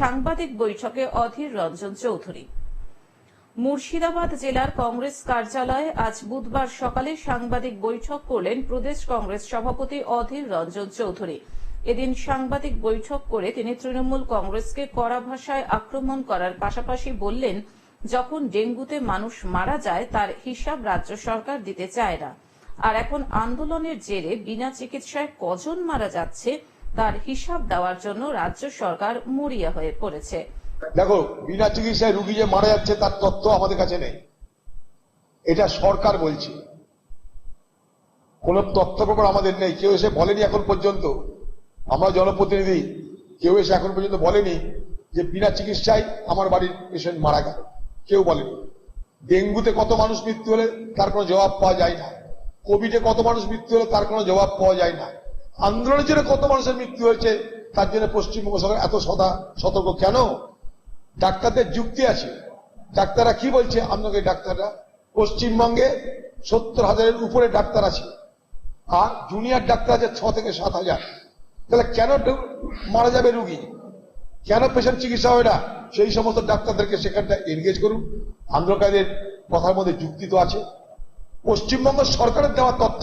সাংবাদিক বৈঠকে অধীর রঞ্জন চৌধুরী। মুর্শিদাবাদ জেলার কংগ্রেস কার্যালয়ে আজ বুধবার সকালে সাংবাদিক বৈঠক করলেন প্রদেশ কংগ্রেস সভাপতি অধীর রঞ্জন চৌধুরী। এদিন সাংবাদিক বৈঠক করে তিনি তৃণমূল কংগ্রেসকে কড়া ভাষায় আক্রমণ করার পাশাপাশি বললেন, যখন ডেঙ্গুতে মানুষ মারা যায়, তার হিসাব রাজ্য সরকার দিতে চায় না। আর এখন আন্দোলনের জেরে বিনা চিকিৎসায় কজন মারা যাচ্ছে তার হিসাব দেওয়ার জন্য রাজ্য সরকার মরিয়া হয়ে পড়েছে। দেখো, বিনা চিকিৎসায় রুগী যে মারা যাচ্ছে, তার তথ্য আমাদের কাছে নেই। এটা সরকার বলছে। কোন তথ্য প্রমাণ আমাদের নেই। কেউ এসে বলেনি এখন পর্যন্ত। আমরা জনপ্রতিনিধি, কেউ এসে এখন পর্যন্ত বলেনি যে বিনা চিকিৎসায় আমার বাড়ির পেশেন্ট মারা গেল। কেউ বলেনি। ডেঙ্গুতে কত মানুষ মৃত্যু হলে তার কোনো জবাব পাওয়া যায় না। কোভিডে কত মানুষ মৃত্যু হলে তার কোনো জবাব পাওয়া যায় না। আন্দোলনের জন্য কত মানুষের মৃত্যু হয়েছে, তার জন্য পশ্চিমবঙ্গ সরকার এত সদা সতর্ক। কেন? ডাক্তারদের যুক্তি আছে। ডাক্তাররা কি বলছে? আপনাকে ডাক্তাররা, পশ্চিমবঙ্গে সত্তর হাজারের উপরে ডাক্তার আছে, আর জুনিয়র ডাক্তার আছে ছ থেকে সাত হাজার। তাহলে কেন মারা যাবে রুগী? কেন পেশেন্ট চিকিৎসা হয় না? সেই সমস্ত ডাক্তারদেরকে সেখানটা এনগেজ করুন। আন্দোলনকারীদের কথার মধ্যে যুক্তি তো আছে। পশ্চিমবঙ্গ সরকারের দেওয়া তথ্য